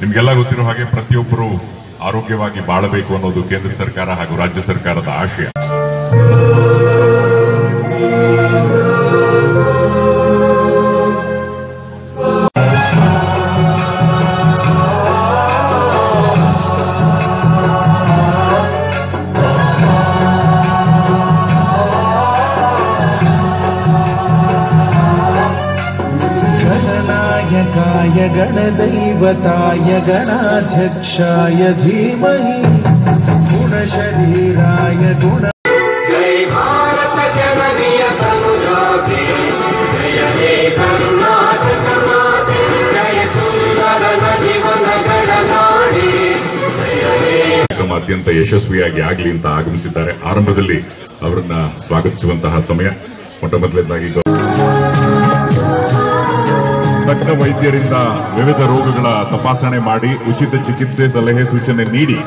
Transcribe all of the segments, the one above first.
ನಿಮ್ಗೆಲ್ಲ ಗೊತ್ತಿರೋ ಹಾಗೆ ಪ್ರತಿಯೊಬ್ಬರು ಆರೋಗ್ಯವಾಗಿ ಬಾಳಬೇಕು ಅನ್ನೋದು ಕೇಂದ್ರ ಸರ್ಕಾರ ಹಾಗೂ ರಾಜ್ಯ ಸರ್ಕಾರದ ಆಶಯ. गणनायकाय गणदैवताय गणाध्यक्षाय धीमहि गुणशरीराय गुण जय भारत जननीय तनुजाते जय हे कर्नाटक माते जय सुंदर नदीवन गणनाडे ಕಾರ್ಯಕ್ರಮ ಅತ್ಯಂತ ಯಶಸ್ವಿಯಾಗಿ ಆಗಲಿ ಅಂತ ಆಗಮಿಸಿದ್ದಾರೆ ಆರಂಭದಲ್ಲಿ ಅವರನ್ನ ಸ್ವಾಗತಿಸುವಂತಹ ಸಮಯ ಮೊಟ್ಟ ಮೊದಲನೇದಾಗಿ ಗೌ- ತಜ್ಞ ವೈದ್ಯರಿಂದ ವಿವಿಧ ರೋಗಗಳ ತಪಾಸಣೆ ಮಾಡಿ ಉಚಿತ ಚಿಕಿತ್ಸೆ ಸಲಹೆ ಸೂಚನೆ ನೀಡಿ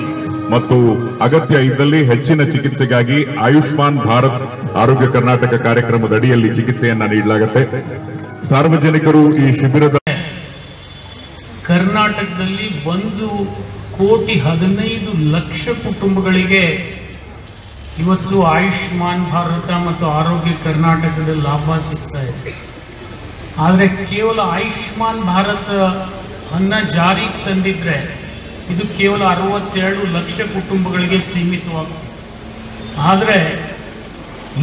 ಮತ್ತು ಅಗತ್ಯ ಇದ್ದಲ್ಲಿ ಹೆಚ್ಚಿನ ಚಿಕಿತ್ಸೆಗಾಗಿ ಆಯುಷ್ಮಾನ್ ಭಾರತ್ ಆರೋಗ್ಯ ಕರ್ನಾಟಕ ಕಾರ್ಯಕ್ರಮದ ಅಡಿಯಲ್ಲಿ ಚಿಕಿತ್ಸೆಯನ್ನ ನೀಡಲಾಗುತ್ತೆ. ಸಾರ್ವಜನಿಕರು ಈ ಶಿಬಿರದ ಕರ್ನಾಟಕದಲ್ಲಿ ಒಂದು ಕೋಟಿ ಹದಿನೈದು ಲಕ್ಷ ಕುಟುಂಬಗಳಿಗೆ ಇವತ್ತು ಆಯುಷ್ಮಾನ್ ಭಾರತ ಮತ್ತು ಆರೋಗ್ಯ ಕರ್ನಾಟಕದ ಲಾಭ ಸಿಗ್ತಾ ಇದೆ. ಆದರೆ ಕೇವಲ ಆಯುಷ್ಮಾನ್ ಭಾರತ ಅನ್ನ ಜಾರಿಗೆ ತಂದಿದ್ರೆ ಇದು ಕೇವಲ ಅರವತ್ತೆರಡು ಲಕ್ಷ ಕುಟುಂಬಗಳಿಗೆ ಸೀಮಿತವಾಗ್ತಿತ್ತು. ಆದರೆ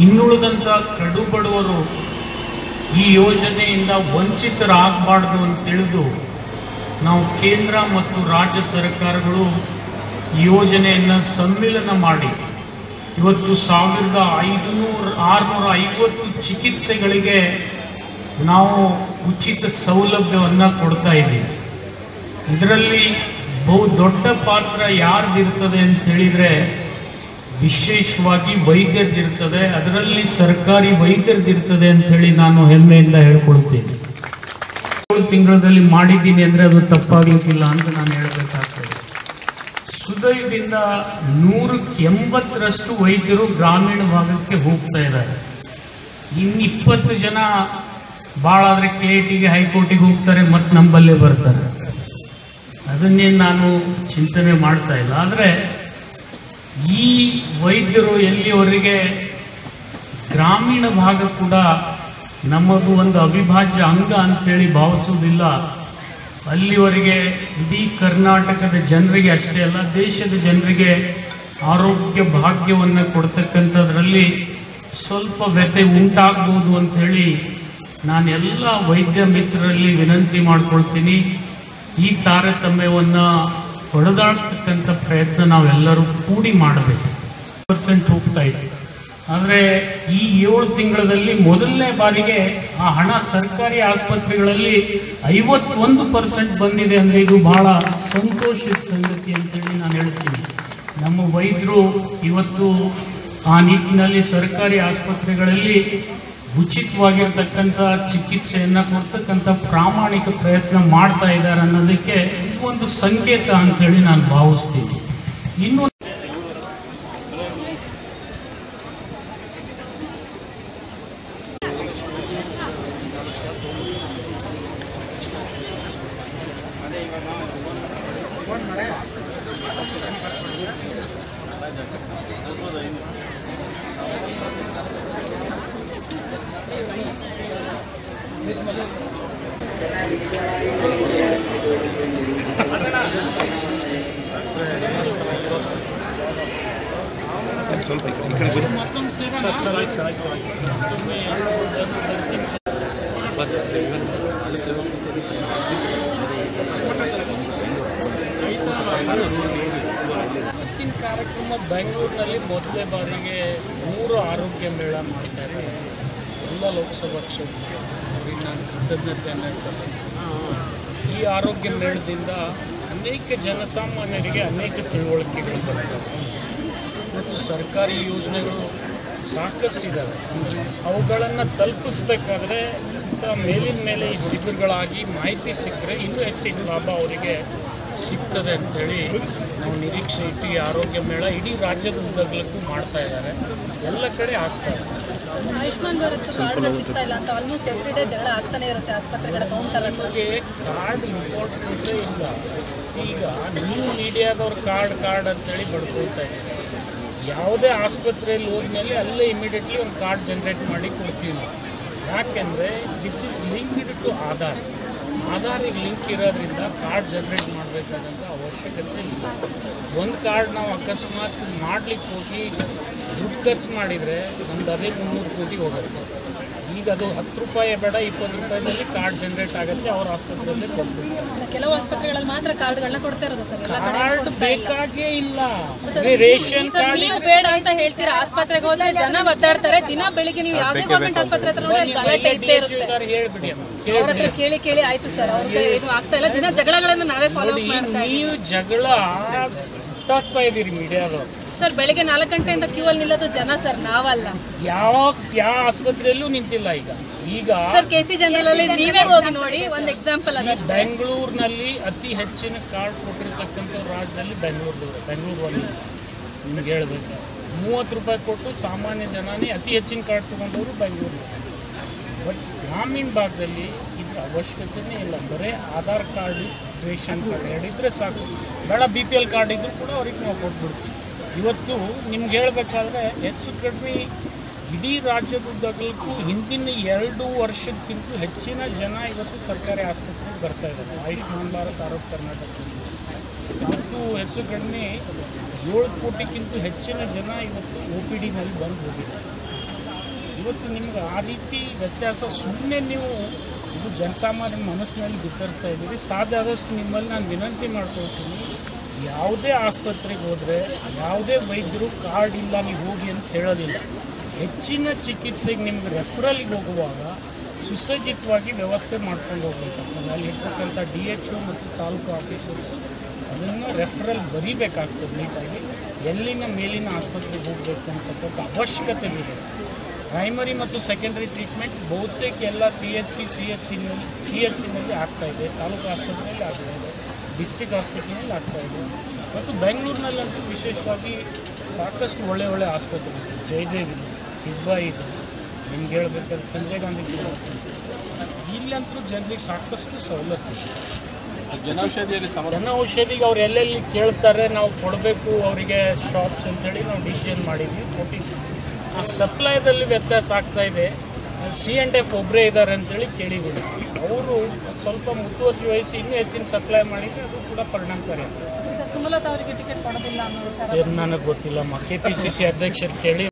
ಇನ್ನುಳಿದಂಥ ಕಡು ಬಡವರು ಈ ಯೋಜನೆಯಿಂದ ವಂಚಿತರಾಗಬಾರ್ದು ಅಂತ ತಿಳಿದು ನಾವು ಕೇಂದ್ರ ಮತ್ತು ರಾಜ್ಯ ಸರ್ಕಾರಗಳು ಯೋಜನೆಯನ್ನು ಸಮ್ಮಿಲನ ಮಾಡಿ ಇವತ್ತು ಸಾವಿರದ ಐದುನೂರ, ಆರುನೂರ ಐವತ್ತು ಚಿಕಿತ್ಸೆಗಳಿಗೆ ನಾವು ಉಚಿತ ಸೌಲಭ್ಯವನ್ನು ಕೊಡ್ತಾ ಇದ್ದೀವಿ. ಇದರಲ್ಲಿ ಬಹು ದೊಡ್ಡ ಪಾತ್ರ ಯಾರ್ದಿರ್ತದೆ ಅಂತ ಹೇಳಿದರೆ ವಿಶೇಷವಾಗಿ ವೈದ್ಯರ್ದಿರ್ತದೆ ಅದರಲ್ಲಿ ಸರ್ಕಾರಿ ವೈದ್ಯರ್ದಿರ್ತದೆ ಅಂತ ಹೇಳಿ ನಾನು ಹೆಮ್ಮೆಯಿಂದ ಹೇಳ್ಕೊಳ್ತೀನಿ. ಏಳು ತಿಂಗಳಲ್ಲಿ ಮಾಡಿದ್ದೀನಿ ಅಂದರೆ ಅದು ತಪ್ಪಾಗಲಿಕ್ಕಿಲ್ಲ ಅಂತ ನಾನು ಹೇಳಬೇಕಾಗ್ತದೆ. ಸುದಯದಿಂದ ನೂರಕ್ಕೆ ಎಂಬತ್ತರಷ್ಟು ವೈದ್ಯರು ಗ್ರಾಮೀಣ ಭಾಗಕ್ಕೆ ಹೋಗ್ತಾ ಇದ್ದಾರೆ. ಇನ್ನಿಪ್ಪತ್ತು ಜನ ಭಾಳ ಆದರೆ ಕೆ ಟಿಗೆ ಹೈಕೋರ್ಟಿಗೆ ಹೋಗ್ತಾರೆ, ಮತ್ತೆ ನಂಬಲ್ಲೇ ಬರ್ತಾರೆ. ಅದನ್ನೇ ನಾನು ಚಿಂತನೆ ಮಾಡ್ತಾ ಇಲ್ಲ. ಆದರೆ ಈ ವೈದ್ಯರು ಎಲ್ಲಿಯವರೆಗೆ ಗ್ರಾಮೀಣ ಭಾಗ ಕೂಡ ನಮ್ಮದು ಒಂದು ಅವಿಭಾಜ್ಯ ಅಂಗ ಅಂತೇಳಿ ಭಾವಿಸುವುದಿಲ್ಲ. ಅಲ್ಲಿವರೆಗೆ ಇಡೀ ಕರ್ನಾಟಕದ ಜನರಿಗೆ ಅಷ್ಟೇ ಅಲ್ಲ, ದೇಶದ ಜನರಿಗೆ ಆರೋಗ್ಯ ಭಾಗ್ಯವನ್ನು ಕೊಡ್ತಕ್ಕಂಥದ್ರಲ್ಲಿ ಸ್ವಲ್ಪ ವ್ಯಥೆ ಉಂಟಾಗ್ಬೋದು ಅಂಥೇಳಿ ನಾನು ಎಲ್ಲ ವೈದ್ಯ ಮಿತ್ರರಲ್ಲಿ ವಿನಂತಿ ಮಾಡ್ಕೊಳ್ತೀನಿ, ಈ ತಾರತಮ್ಯವನ್ನು ಹೊಡೆದಾಡ್ತಕ್ಕಂಥ ಪ್ರಯತ್ನ ನಾವೆಲ್ಲರೂ ಕೂಡಿ ಮಾಡಬೇಕು. ಪರ್ಸೆಂಟ್ ಹೋಗ್ತಾ ಇತ್ತು. ಆದರೆ ಈ ಏಳು ತಿಂಗಳಲ್ಲಿ ಮೊದಲನೇ ಬಾರಿಗೆ ಆ ಹಣ ಸರ್ಕಾರಿ ಆಸ್ಪತ್ರೆಗಳಲ್ಲಿ ಐವತ್ತೊಂದು ಪರ್ಸೆಂಟ್ ಬಂದಿದೆ ಅಂದರೆ ಇದು ಬಹಳ ಸಂತೋಷದ ಸಂಗತಿ ಅಂತೇಳಿ ನಾನು ಹೇಳ್ತೀನಿ. ನಮ್ಮ ವೈದ್ಯರು ಇವತ್ತು ಆ ನಿಟ್ಟಿನಲ್ಲಿ ಸರ್ಕಾರಿ ಆಸ್ಪತ್ರೆಗಳಲ್ಲಿ ಉಚಿತವಾಗಿರ್ತಕ್ಕಂಥ ಚಿಕಿತ್ಸೆಯನ್ನು ಕೊಡ್ತಕ್ಕಂಥ ಪ್ರಾಮಾಣಿಕ ಪ್ರಯತ್ನ ಮಾಡ್ತಾ ಇದ್ದಾರೆ ಅನ್ನೋದಕ್ಕೆ ಒಂದು ಸಂಕೇತ ಅಂತೇಳಿ ನಾನು ಭಾವಿಸ್ತೀನಿ. ಇನ್ನು ಮತ್ತೊಂದು ಸೇರೋಣ ಮತ್ತೊಮ್ಮೆ ಬರ್ತೀನಿ ಸರ್. ಇವತ್ತಿನ ಕಾರ್ಯಕ್ರಮ ಬೆಂಗಳೂರಿನಲ್ಲಿ ಮೊದಲನೇ ಬಾರಿಗೆ ಮೂರು ಆರೋಗ್ಯ ಮೇಳ ಮಾಡ್ತಾ ಇದ್ದಾರೆ ಎಲ್ಲ ಲೋಕಸಭಾ ಕ್ಷೇತ್ರಕ್ಕೆ ಅವರಿಗೆ ನಾನು ಕೃತಜ್ಞತೆಯನ್ನು ಸಲ್ಲಿಸ್ತೀನಿ. ಈ ಆರೋಗ್ಯ ಮೇಳದಿಂದ ಅನೇಕ ಜನಸಾಮಾನ್ಯರಿಗೆ ಅನೇಕ ತಿಳುವಳಿಕೆಗಳು ಬರ್ತವೆ. ಮತ್ತು ಸರ್ಕಾರಿ ಯೋಜನೆಗಳು ಸಾಕಷ್ಟಿದ್ದಾವೆ ಅವುಗಳನ್ನು ತಲುಪಿಸ್ಬೇಕಾದ್ರೆ ಮೇಲಿನ ಮೇಲೆ ಈ ಶಿಬಿರಗಳಾಗಿ ಮಾಹಿತಿ ಸಿಕ್ಕರೆ ಇನ್ನೂ ಹೆಚ್ಚಿನ ಲಾಭ ಅವರಿಗೆ ಸಿಗ್ತದೆ ಅಂಥೇಳಿ ನಾವು ನಿರೀಕ್ಷೆ ಇಟ್ಟು ಈ ಆರೋಗ್ಯ ಮೇಳ ಇಡೀ ರಾಜ್ಯದ ಉದ್ದಗಲಕ್ಕೂ ಮಾಡ್ತಾ ಇದ್ದಾರೆ. ಎಲ್ಲ ಕಡೆ ಆಗ್ತಾ ಇದೆ. ಆಯುಷ್ಮಾನ್ ಭಾರತ್ ಸಿಗ್ತಾ ಇಲ್ಲ ಅಂತ ಆಲ್ಮೋಸ್ಟ್ ಎವ್ರಿ ಡೇ ಜಗಳ ಆಗ್ತಾನೆ ಇರುತ್ತೆ ಆಸ್ಪತ್ರೆಗಳ ಕೌಂಟರ್ ನಮಗೆ ಕಾರ್ಡ್ ಇಂಪಾರ್ಟೆಂಟೇ ಇಲ್ಲ. ಈಗ ನೀವು ಮೀಡಿಯಾದವ್ರ ಕಾರ್ಡ್ ಕಾರ್ಡ್ ಅಂತೇಳಿ ಬಡ್ಕೊಳ್ತಾ ಇದ್ದೀವಿ ಯಾವುದೇ ಆಸ್ಪತ್ರೆಯಲ್ಲಿ ಹೋದ್ಮೇಲೆ ಅಲ್ಲೇ ಇಮಿಡಿಯೇಟ್ಲಿ ಒಂದು ಕಾರ್ಡ್ ಜನ್ರೇಟ್ ಮಾಡಿ ಕೊಡ್ತೀವಿ ನಾವು. ಯಾಕೆಂದರೆ this is linked to Aadhaar ಆಧಾರಿಗೆ link ಇರೋದ್ರಿಂದ ಕಾರ್ಡ್ ಜನ್ರೇಟ್ ಮಾಡಬೇಕಾದಂಥ ಅವಶ್ಯಕತೆ ಇಲ್ಲ. ಒಂದು ಕಾರ್ಡ್ ನಾವು ಅಕಸ್ಮಾತ್ ಮಾಡ್ಲಿಕ್ಕೆ ಹೋಗಿ ದುಡ್ಡು ಖರ್ಚು ಮಾಡಿದರೆ ಒಂದು ಅದೇ ಮುನ್ನೂರು ಕೋಟಿ ಹೋಗುತ್ತೆ. ಈಗ ಅದು ಹತ್ತು ರೂಪಾಯಿ ಬೇಡ ಇಪ್ಪತ್ತು ರೂಪಾಯಿನಲ್ಲಿ ಕಾರ್ಡ್ ಜನರೇಟ್ ಆಗುತ್ತೆ ಅವ್ರ ಆಸ್ಪತ್ರೆಯಲ್ಲಿ ಕೊಟ್ಬಿಡ್ತಾರೆ ಕೆಲವು ಆಸ್ಪತ್ರೆಗಳಲ್ಲಿ ಮಾತ್ರ ಕಾರ್ಡ್ಗಳನ್ನ ಕೊಡ್ತಾ ಇರೋದು ಸರ್ ಎಲ್ಲ ಕಡೆ ಕಾರ್ಡ್ ಬೇಕಾಗೇ ಇಲ್ಲ. ರೇಷನ್ ಕಾರ್ಡ್ ಬೇಡ ಅಂತ ಹೇಳ್ತೀರಾ? ಆಸ್ಪತ್ರೆಗೆ ಹೋದ್ರೆ ಜನ ಒದ್ದಾಡ್ತಾರೆ ದಿನ ಬೆಳಿಗ್ಗೆ ನೀವು ಯಾವುದೇ ಗೌರ್ಮೆಂಟ್ ಆಸ್ಪತ್ರೆ ಹತ್ರ ನೋಡಿ ಗಲಾಟೆ ಇದ್ದೇ ಇರುತ್ತೆ. ಹೇಳ್ಬಿಡಿ ಅವ್ರ ಹತ್ರ ಕೇಳಿ ಕೇಳಿ ಆಯ್ತು ಸರ್ ಅವ್ರಿಗೆ ಏನು ಆಗ್ತಾ ಇಲ್ಲ. ದಿನ ಜಗಳಗಳನ್ನು ನಾವೇ ಫಾಲೋ ಮಾಡ್ತಾ ಇದ್ದೀವಿ. ನೀವು ಜಗಳ ಹುಟ್ಟಾಕ್ತಾ ಇದ್ದೀರಿ ಮೀಡಿಯಾದವ್ರು ಸರ್ ಬೆಳಿಗ್ಗೆ ನಾಲ್ಕು ಗಂಟೆಯಿಂದ ಕ್ಯೂ ಅಲ್ಲಿ ನಿಲ್ಲೋದು ಜನ ಸರ್ ನಾವಲ್ಲ. ಯಾವ ಯಾವ ಆಸ್ಪತ್ರೆಯಲ್ಲೂ ನಿಂತಿಲ್ಲ ಈಗ. ಈಗ ಸರ್ ಕೆ ಸಿ ಜನರಲ್ ಅಲ್ಲಿ ನೀವೇ ಹೋಗಿ ನೋಡಿ ಒಂದು ಎಕ್ಸಾಂಪಲ್ ಅದಷ್ಟೇ. ಬೆಂಗಳೂರಿನಲ್ಲಿ ಅತಿ ಹೆಚ್ಚಿನ ಕಾರ್ಡ್ ಕೊಟ್ಟಿರ್ತಕ್ಕಂಥ ರಾಜ್ಯದಲ್ಲಿ ಬೆಂಗಳೂರು ಬೆಂಗಳೂರು ಒಂದು ನಿಮ್ಗೆ ಹೇಳ್ಬೇಕು. ಮೂವತ್ತು ರೂಪಾಯಿ ಕೊಟ್ಟು ಸಾಮಾನ್ಯ ಜನನೇ ಅತಿ ಹೆಚ್ಚಿನ ಕಾರ್ಡ್ ತೊಗೊಂಡವರು ಬೆಂಗಳೂರು. ಬಟ್ ಗ್ರಾಮೀಣ ಭಾಗದಲ್ಲಿ ಇದ್ರ ಅವಶ್ಯಕತೆನೇ ಇಲ್ಲ. ಬರೇ ಆಧಾರ್ ಕಾರ್ಡು ರೇಷನ್ ಕಾರ್ಡ್ ಎರಡಿದ್ರೆ ಸಾಕು. ಬೇಡ ಬಿ ಪಿ ಎಲ್ ಕಾರ್ಡ್ ಇದ್ದರೂ ಕೂಡ ಅವ್ರಿಗೆ ನಾವು ಕೊಟ್ಬಿಡ್ತೀವಿ. ಇವತ್ತು ನಿಮ್ಗೆ ಹೇಳಬೇಕಾದ್ರೆ ಹೆಚ್ಚು ಕಡಿಮೆ ಇಡೀ ರಾಜ್ಯದುದ್ದಗಲಕ್ಕೂ ಹಿಂದಿನ ಎರಡು ವರ್ಷಕ್ಕಿಂತ ಹೆಚ್ಚಿನ ಜನ ಇವತ್ತು ಸರ್ಕಾರಿ ಆಸ್ಪತ್ರೆಗೆ ಬರ್ತಾ ಇದ್ದಾರೆ. ಆಯುಷ್ಮಾನ್ ಭಾರತ್, ಆರೋಗ್ಯ ಕರ್ನಾಟಕದಲ್ಲಿ ಮತ್ತು ಹೆಚ್ಚು ಕಡಿಮೆ ಏಳು ಕೋಟಿಗಿಂತ ಹೆಚ್ಚಿನ ಜನ ಇವತ್ತು ಒ ಪಿ ಡಿನಲ್ಲಿ ಬಂದು ಹೋಗಿದ್ದಾರೆ ಇವತ್ತು ನಿಮ್ಗೆ ಆ ರೀತಿ ವ್ಯತ್ಯಾಸ ಸುಮ್ಮನೆ ನೀವು ಇದು ಜನಸಾಮಾನ್ಯ ಮನಸ್ಸಿನಲ್ಲಿ ಬಿತ್ತರಿಸ್ತಾ ಇದ್ದೀರಿ. ಸಾಧ್ಯ ಆದಷ್ಟು ನಿಮ್ಮಲ್ಲಿ ನಾನು ವಿನಂತಿ ಮಾಡ್ಕೊಳ್ತೀನಿ. ಯಾವುದೇ ಆಸ್ಪತ್ರೆಗೆ ಹೋದರೆ ಯಾವುದೇ ವೈದ್ಯರು ಕಾರ್ಡ್ ಇಲ್ಲ, ನೀವು ಹೋಗಿ ಅಂತ ಹೇಳೋದಿಲ್ಲ. ಹೆಚ್ಚಿನ ಚಿಕಿತ್ಸೆಗೆ ನಿಮ್ಗೆ ರೆಫರಲ್ಗೆ ಹೋಗುವಾಗ ಸುಸಜ್ಜಿತವಾಗಿ ವ್ಯವಸ್ಥೆ ಮಾಡ್ಕೊಂಡು ಹೋಗ್ಬೇಕಾಗ್ತದೆ. ಅಲ್ಲಿ ಇರ್ತಕ್ಕಂಥ ಡಿ ಎಚ್ ಒ ಮತ್ತು ತಾಲೂಕು ಆಫೀಸರ್ಸು ಅದನ್ನು ರೆಫರಲ್ ಬರೀಬೇಕಾಗ್ತದೆ ನೀಟಾಗಿ. ಎಲ್ಲಿನ ಮೇಲಿನ ಆಸ್ಪತ್ರೆಗೆ ಹೋಗಬೇಕು ಅಂತಕ್ಕಂಥ ಅವಶ್ಯಕತೆ ಇದೆ. ಪ್ರೈಮರಿ ಮತ್ತು ಸೆಕೆಂಡರಿ ಟ್ರೀಟ್ಮೆಂಟ್ ಬಹುತೇಕ ಎಲ್ಲ P H C C S ಸಿನಲ್ಲಿ C S ಸಿನಲ್ಲಿ ಆಗ್ತಾ ಇದೆ. ತಾಲೂಕು ಆಸ್ಪತ್ರೆಯಲ್ಲಿ ಆಗ್ತಾಯಿದೆ ಡಿಸ್ಟ್ರಿಕ್ಟ್ ಹಾಸ್ಪಿಟ್ಲಲ್ಲಿ ಆಗ್ತಾ ಇದೆ. ಮತ್ತು ಬೆಂಗಳೂರಿನಲ್ಲಂತೂ ವಿಶೇಷವಾಗಿ ಸಾಕಷ್ಟು ಒಳ್ಳೆ ಒಳ್ಳೆ ಆಸ್ಪತ್ರೆ ಇದೆ. ಜಯದೇವ್ ಇದೆ ಕಿಬ್ಬಾ ಇದೆ. ನಿಮ್ಗೆ ಹೇಳ್ಬೇಕಾದ್ರೆ ಸಂಜಯ್ ಗಾಂಧಿ ಆಸ್ಪತ್ರೆ ಇಲ್ಲಂತೂ ಜನರಿಗೆ ಸಾಕಷ್ಟು ಸವಲತ್ತು ಇದೆ. ಜನೌಷಧಿಗೆ ಅವ್ರು ಎಲ್ಲೆಲ್ಲಿ ಕೇಳ್ತಾರೆ ನಾವು ಕೊಡಬೇಕು ಅವರಿಗೆ ಶಾಪ್ಸ್ ಅಂತೇಳಿ ನಾವು ಡಿಸಿಷನ್ ಮಾಡಿದ್ವಿ ಕೊಟ್ಟಿದ್ವಿ. ಆ ಸಪ್ಲೈದಲ್ಲಿ ವ್ಯತ್ಯಾಸ ಆಗ್ತಾ ಇದೆ. ಸಿ ಆ್ಯಂಡ್ ಎಫ್ ಒಬ್ಬರೇ ಇದ್ದಾರೆ ಅಂತೇಳಿ ಕೇಳಿದ್ದೀನಿ. ಅವರು ಸ್ವಲ್ಪ ಮುತುವರ್ಜಿ ವಹಿಸಿ ಇನ್ನೂ ಹೆಚ್ಚಿನ ಸಪ್ಲೈ ಮಾಡಿದರೆ ಅದು ಕೂಡ ಪರಿಣಾಮಕಾರಿ ಆಗ್ತದೆ. ಸರ್ ಸುಮಲತಾ ಅವರಿಗೆ ಟಿಕೆಟ್ ಕೊಡೋದಿಲ್ಲ ಅನ್ನೋ ವಿಚಾರ ಏನು ನನಗೆ ಗೊತ್ತಿಲ್ಲಮ್ಮ. ಕೆ ಪಿ ಸಿ ಸಿ ಅಧ್ಯಕ್ಷರು ಕೇಳಿ